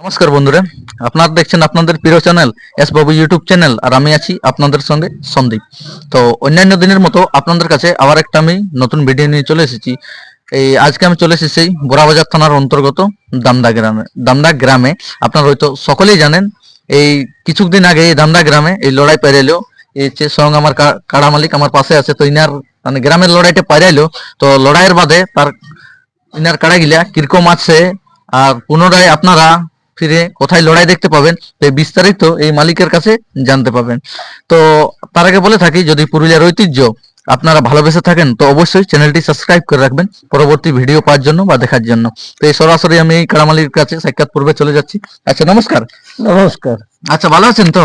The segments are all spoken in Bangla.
নমস্কার বন্ধুরা, আপনারা দেখছেন আপনাদের প্রিয় channel S Babu YouTube channel আর আমি আছি আপনাদের সঙ্গে সন্দীপ। তো অন্যান্য দিনের মতো আপনাদের কাছে আবার একটা আমি নতুন ভিডিও নিয়ে চলে এসেছি। এই আজকে আমি চলে এসেছি বোরাবাজার থানার অন্তর্গত দামদা গ্রামে। দামদা গ্রামে, আপনারা হয়তো সকলেই জানেন, এই কিছুদিন আগে এই দামদা গ্রামে এই লড়াই পেরেলো এই যে স্বয়ং আমার কাড়া মালিক আমার পাশে আছে, তো ইনার মানে গ্রামের লড়াইটা পাইরাইলো। তো লড়াইয়ের বাদে তার ইনার কাড়া গিলা, কীরকম আছে? আর পুনরায় আপনারা ফিরে কোথায় লড়াই দেখতে পাবেন বিস্তারিত এই মালিকের কাছে জানতে পাবেন। তো তার আগে বলে থাকি যদি পুরুলিয়ার ঐতিহ্য আপনারা ভালোবেসে থাকেন তো অবশ্যই চ্যানেলটি সাবস্ক্রাইব করে রাখবেন পরবর্তী ভিডিও পাওয়ার জন্য বা দেখার জন্য। তো এই সরাসরি আমি এই কাড়ামালির কাছে সাক্ষাৎ পূর্বে চলে যাচ্ছি। আচ্ছা নমস্কার। নমস্কার। আচ্ছা ভালো আছেন তো?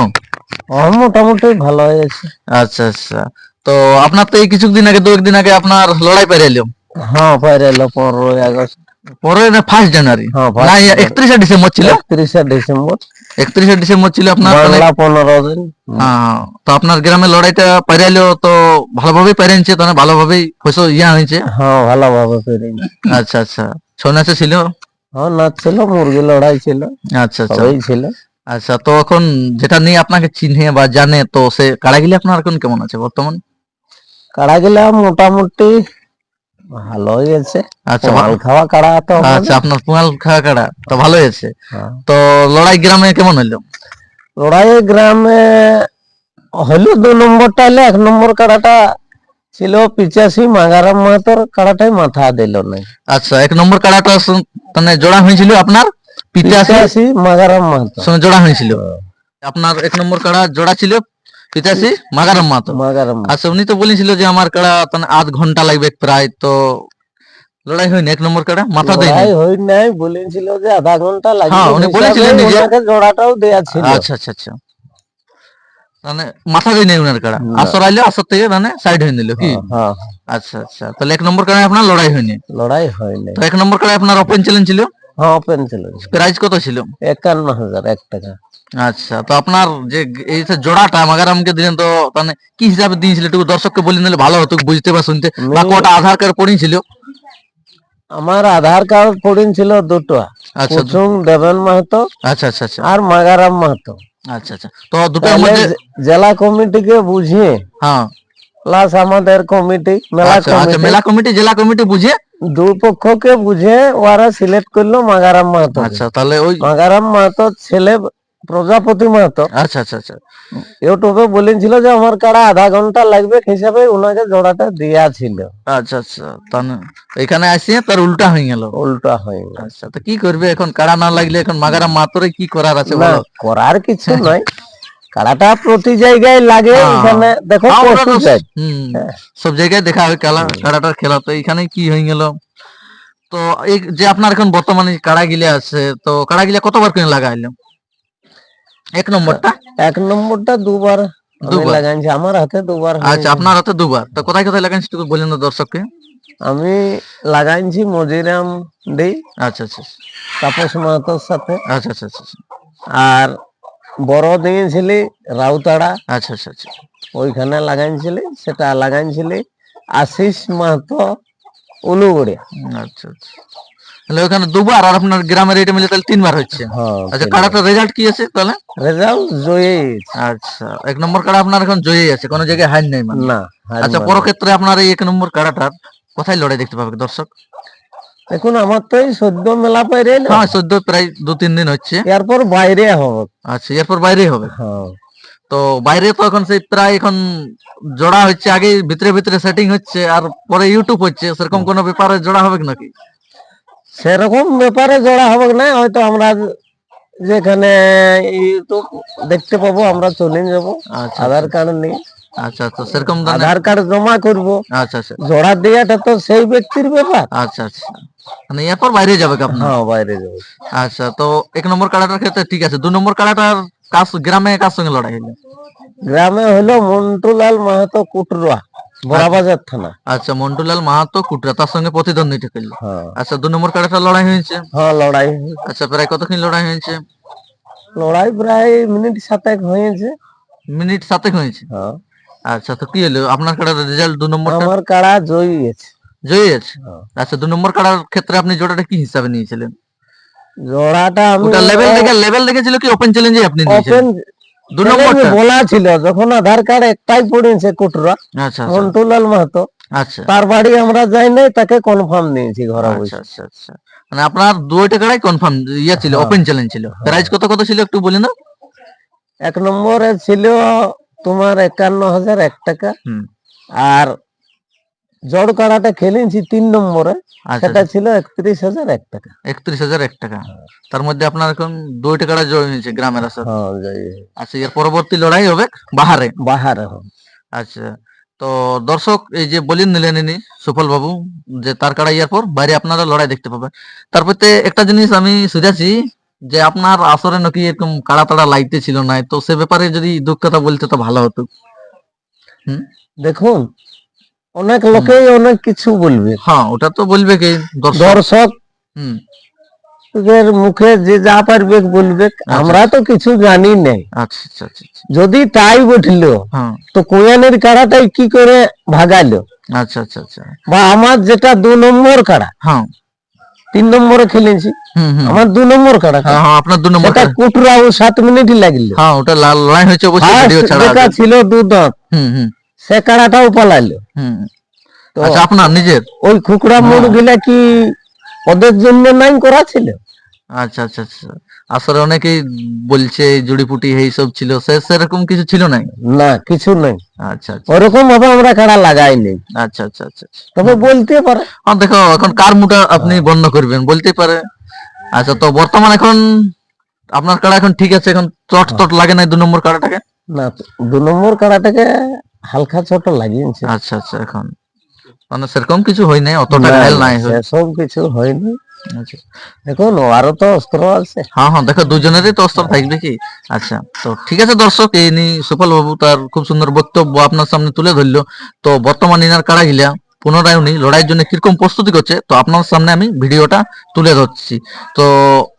আমার মোটামুটি ভালো হয়েছে আচ্ছা আচ্ছা। তো আপনার তো এই কিছুদিন আগে দু একদিন আগে আপনার লড়াই পেরে এলো। হ্যাঁ বাইরে এলো পনেরোই আগস্ট। পরে না ফার্স্ট জানুয়ারি হ্যাঁ, না একত্রিশে ডিসেম্বর ছিল। একত্রিশে ডিসেম্বর একত্রিশে ডিসেম্বর ছিল আপনার বাংলা পনেরো দিন। হ্যাঁ, তো আপনার গ্রামে লড়াইটা তো ভালোভাবেই পাইরাইছে তো ভালোভাবেই হয়েছে ইয়া হয়েছে হ্যাঁ ভালোভাবে পেরেছি আচ্ছা আচ্ছা। ছৌ নাচে ছিল? হ্যাঁ নাচ ছিল মুরগি লড়াই ছিল। আচ্ছা আচ্ছা। ছিল। আচ্ছা তো এখন যেটা নিয়ে আপনাকে চিনে বা জানে তো সে কাড়াগিলি আপনার এখন কেমন আছে বর্তমান? কাড়া গেলে মোটামুটি ভালোই আছে আচ্ছা মাল খাওয়া কাড়া তো আচ্ছা আপনার খাওয়া কাড়া তো ভালোই আছে হ্যাঁ। তো লড়াই গ্রামে কেমন হইল লড়াই গ্রামে হলো দু নম্বরটা হলে এক নম্বর কাড়াটা ছিল পিচাশি মাগারাম মাহাতোর কাড়াটাই মাথা দিল নাই আচ্ছা এক নম্বর কাড়াটা মানে জোড়া হয়েছিল আপনার? পিচাশি? মাগারাম মাহাতো। সঙ্গে জোড়া হয়েছিল। আপনার এক নম্বর কাড়া জোড়া ছিল মাগারাম মাতো। মাগারাম আচ্ছা উনি তো বলেছিল যে আমার কাড়া তাহলে আধ ঘণ্টা লাগবে প্রায় তো লড়াই হয়নি এক নম্বর কাড়া? মাথা হই নাই বলেছিল যে আধা ঘণ্টা লাগবে। হ্যাঁ, উনি বলেছিলেন। ওনাকে জোড়াটাও দেয়া ছিল। আচ্ছা আচ্ছা আচ্ছা। মানে মাথা দেয়নি উনার কাড়া। আসর আইলে আসর থেকে মানে সাইড হয়ে নিল কি? হ্যাঁ আচ্ছা আচ্ছা। তাহলে এক নম্বর কাড়ায় আপনার লড়াই হয়নি? লড়াই হয় তো এক নম্বর কাড়ায় আপনার ওপেন চ্যালেঞ্জ ছিল? হ্যাঁ ওপেন ছিল প্রাইস কত ছিল? একান্ন হাজার এক টাকা। আচ্ছা তো আপনার যে এই যে জোড়াটা মাগারামকে দিলেন তো মানে কি হিসাবে দিয়েছিল? একটু দর্শককে বলে নিলে ভালো হতো বুঝতে বা শুনতে। বা কটা আধার কার্ড পড়িয়েছিল আমার আধার কার্ড পড়িন ছিল দুটো। আচ্ছা দেবেন মাহাতো আচ্ছা আচ্ছা আচ্ছা। আর মাগারাম মাহাতো। আচ্ছা আচ্ছা। তো দুটোর মধ্যে জেলা কমিটিকে বুঝিয়ে হ্যাঁ। প্লাস আমাদের কমিটি মেলা আচ্ছা আচ্ছা কমিটি। মেলা কমিটি জেলা কমিটি বুঝে দুই পক্ষকে বুঝে ওরা সিলেক্ট করল মাগারাম মাহাতো আচ্ছা তাহলে ওই মাগারাম মাহাতো ছেলে প্রজাপতি মাহাতো। আচ্ছা আচ্ছা আচ্ছা। ইউটিউবে বলেছিল যে আমার কাড়া আধা ঘণ্টা লাগবে হিসাবে ওনাকে জোড়াটা দেয়া ছিল। আচ্ছা আচ্ছা। তাহলে এখানে আসিয়ে তার উল্টা হয়ে গেল। উল্টা হয়ে গেল। আচ্ছা তো কি করবে এখন? কাড়া না লাগলে এখন মাগারাম মাতরে কি করার আছে বলো? করার কিছু নয়। কাড়াটা প্রতি জায়গায় লাগে হ্যাঁ। এখানে দেখো হ্যাঁ, সব জায়গায় দেখা হয় খেলা কাড়াটার খেলা। তো এখানে কি হয়ে গেল? তো এই যে আপনার এখন বর্তমানে কাড়া গিলে আছে তো কাড়া গিলা কতবার করে লাগাইলো? এক নম্বরটা? এক নম্বরটা দুবার আমি দুবার? লাগাইছি আমার হাতে দুবার আচ্ছা আপনার হাতে দুবার। তো কোথায় কোথায় লাগাইছি একটু বলেন দর্শককে। আমি লাগাইছি মজিরাম আচ্ছা আচ্ছা তাপস মাহাতোর সাথে। আচ্ছা আচ্ছা আচ্ছা। আর বড় দিয়েছিলি রাউতাড়া। আচ্ছা আচ্ছা আচ্ছা। ওইখানে লাগাইছিলি সেটা লাগাইছিলি আশিস মাহাতো উলুগড়িয়া। আচ্ছা আচ্ছা। তাহলে ওখানে দুবার আর আপনার গ্রামের এটা মিলে তাহলে তিনবার হচ্ছে। হ্যাঁ আচ্ছা কাড়াটার রেজাল্ট কি আছে তাহলে? রেজাল্ট জয়ী। আচ্ছা এক নম্বর কাড়া আপনার এখন জয়ী আছে কোনো জায়গায় হার নেই মানে। না আচ্ছা মানা। পর ক্ষেত্রে আপনার এই এক নম্বর কাড়াটার কোথায় লড়াই দেখতে পাবে দর্শক? দেখুন আমার তো সদ্য মেলা পাইরে না। হ্যাঁ সদ্য প্রায় দু তিন দিন হচ্ছে। এরপর বাইরে হবে। আচ্ছা এরপর বাইরে হবে। হ্যাঁ। তো বাইরে তো এখন সেই প্রায় এখন জোড়া হচ্ছে আগে ভিতরে ভিতরে সেটিং হচ্ছে আর পরে ইউটিউব হচ্ছে সেরকম কোনো ব্যাপারে জোড়া হবে নাকি? সেরকম ব্যাপারে জোড়া হবে না হয়তো আমরা যেখানে ইউটিউব দেখতে পাবো আমরা চলে যাব। আচ্ছা আধার কার্ড নিয়ে। আচ্ছা আচ্ছা সেরকম আধার কার্ড জমা করব। আচ্ছা আচ্ছা। জোড়া দেওয়াটা তো সেই ব্যক্তির ব্যাপার। আচ্ছা আচ্ছা। মানে এরপর বাইরে যাবে আপনার? হ্যাঁ বাইরে যাব। আচ্ছা তো এক নম্বর কাড়াটার ক্ষেত্রে ঠিক আছে। দু নম্বর কাড়াটার কাজ গ্রামে কার সঙ্গে লড়াই হলো? গ্রামে হলো মন্টুলাল মাহাতো কুটরুয়া। বড়াবাজার থানা। আচ্ছা মন্টুলাল মাহাতো কুটরা তার সঙ্গে প্রতিদ্বন্দ্বিতা করল। হ্যাঁ। আচ্ছা দু নম্বর লড়াই হয়েছে? হ্যাঁ লড়াই আচ্ছা প্রায় কতক্ষণ লড়াই হয়েছে? লড়াই প্রায় মিনিট সাতেক হয়েছে। মিনিট সাতেক হয়েছে? হ্যাঁ। আচ্ছা তো কি হলো? আপনার কাড়ার রেজাল্ট দু নম্বরটা? আমার কাড়া জয়ী আছে জয়ী আছে হ্যাঁ। আচ্ছা দু নম্বর কাড়ার ক্ষেত্রে আপনি জোড়াটা কি হিসাবে নিয়েছিলেন? জোড়াটা আমি লেভেল দেখে লেভেল দেখেছিল কি ওপেন চ্যালেঞ্জে আপনি ওপেন দু নম্বরটা। বলা ছিল যখন আধার কার্ড একটাই পড়েছে কুটরা আচ্ছা আচ্ছা। মন্টুলাল মাহাতো আচ্ছা। তার বাড়ি আমরা যাই নাই তাকে কনফার্ম নিয়েছি ঘরে আচ্ছা বসে। আচ্ছা আচ্ছা। মানে আপনার দুইটা কাড়াই কনফার্ম ইয়া ছিল। ওপেন চ্যালেঞ্জ ছিল। প্রাইস কত কত ছিল একটু বলে না এক নম্বরে ছিল তোমার একান্ন হাজার এক টাকা হুম। আর জড় কাড়াটা খেলেছি তিন নম্বরে। আচ্ছা সেটা ছিল একত্রিশ হাজার এক টাকা। একত্রিশ হাজার এক টাকা। তার মধ্যে আপনার এখন দুইটা কাড়া জয় হয়েছে গ্রামের আসার। হ্যাঁ আচ্ছা এর পরবর্তী লড়াই হবে বাহারে? বাহারে আচ্ছা তো দর্শক এই যে বলিন নিলেন ইনি সুফল বাবু যে তার কাড়া ইয়ার পর বাইরে আপনারা লড়াই দেখতে পাবেন। তারপরে একটা জিনিস আমি শুনেছি যে আপনার আসরে নাকি এরকম কাড়া তাড়া লাইতে ছিল না তো সে ব্যাপারে যদি দুঃখ কথা বলতে তো ভালো হতো। দেখুন অনেক লোকেই অনেক কিছু বলবে। হ্যাঁ ওটা তো বলবে কি? দর্শক। হুম। এর মুখে যে যা পারবে বলবে আমরা তো কিছু জানি নাই। আচ্ছা আচ্ছা আচ্ছা আচ্ছা। যদি তাই বটলো হ্যাঁ। তো কোয়ানের কাড়াটাই কি করে ভাগালো? আচ্ছা আচ্ছা আচ্ছা। বা আমার যেটা দু নম্বর কাড়া হ্যাঁ। তিন নম্বরে খেলেছি। আমার দু নম্বর কাড়া হ্যাঁ হ্যাঁ আপনার দু নম্বর সেটা কুটরাও সাত মিনিটই লাগল। হ্যাঁ ওটা লাল লাইন হয়েছে অবশ্যই ভিডিও ছাড়া ছিল দু দাঁত হুম হুম। সে কাড়াটাও পালাইলো। আচ্ছা আপনার নিজের? ওই খুকড়া মোড়গুলা কি ওদের জন্য নাই করা ছিল? আচ্ছা আচ্ছা আচ্ছা। আসলে অনেকেই বলছে জুড়িপুটি এই সব ছিল। সে সেরকম কিছু ছিল নাই? না কিছু নাই। আচ্ছা আচ্ছা। ওরকম ভাবে আমরা কাড়া লাগাই নাই। আচ্ছা আচ্ছা আচ্ছা আচ্ছা। তবে বলতে পারে। হ্যাঁ দেখো এখন কার মুটা আপনি বন্ধ করবেন বলতে পারে। আচ্ছা তো বর্তমান এখন আপনার কাড়া এখন ঠিক আছে? এখন চট চট লাগে না দু নম্বর কাড়াটাকে? না দু নম্বর কাড়াটাকে হালকা ছোট লাগিয়েছে আচ্ছা আচ্ছা এখন। মানে সেরকম কিছু হয় নাই অতটা ঘায়ল নাই। সব কিছু হয় নাই। এখন আরও তো অস্ত্র আছে। হ্যাঁ হ্যাঁ দেখো দুজনেরই তো অস্ত্র থাকবে কি? আচ্ছা তো ঠিক আছে দর্শক এই নিয়ে সুফল বাবু তার খুব সুন্দর বক্তব্য আপনার সামনে তুলে ধরলো। তো বর্তমান ইনার কারা গিলা? পুনরায় উনি লড়াইয়ের জন্য কীরকম প্রস্তুতি করছে, তো আপনার সামনে আমি ভিডিওটা তুলে ধরছি। তো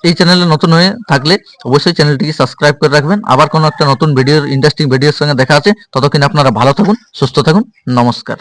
এই চ্যানেলে নতুন হয়ে থাকলে অবশ্যই চ্যানেলটিকে সাবস্ক্রাইব করে রাখবেন। আবার কোনো একটা নতুন ভিডিওর ইন্টারেস্টিং ভিডিওর সঙ্গে দেখা আছে। ততক্ষণ আপনারা ভালো থাকুন, সুস্থ থাকুন। নমস্কার।